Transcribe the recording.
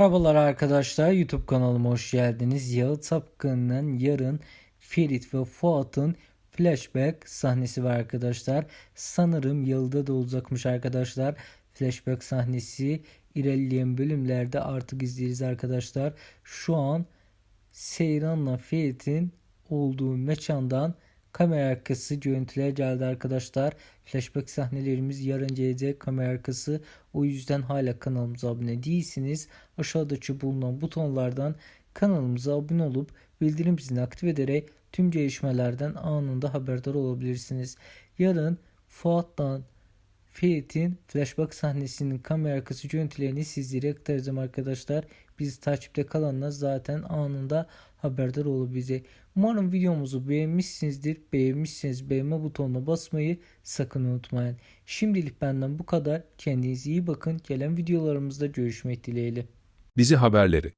Merhabalar arkadaşlar YouTube kanalıma hoş geldiniz. Yağı Tapkan'ın yarın Ferit ve Fuat'ın flashback sahnesi var arkadaşlar. Sanırım yılda da olacakmış arkadaşlar. Flashback sahnesi ilerleyen bölümlerde artık izleyeceğiz arkadaşlar. Şu an Seyran'la Ferit'in olduğu mekandan kamera arkası görüntüler geldi arkadaşlar. Flashback sahnelerimiz yarın gelecek kamera arkası. O yüzden hala kanalımıza abone değilsiniz. Aşağıdaki bulunan butonlardan kanalımıza abone olup bildirim zilini aktif ederek tüm gelişmelerden anında haberdar olabilirsiniz. Yarın Fuat'tan Ferit'in flashback sahnesinin kamera arkası görüntülerini sizlere aktaracağım arkadaşlar. Bizi takipte kalanlar zaten anında haberdar olabilecek. Umarım videomuzu beğenmişsinizdir. Beğenmişseniz beğenme butonuna basmayı sakın unutmayın. Şimdilik benden bu kadar. Kendinize iyi bakın. Gelen videolarımızda görüşmek dileğiyle. Dizi haberleri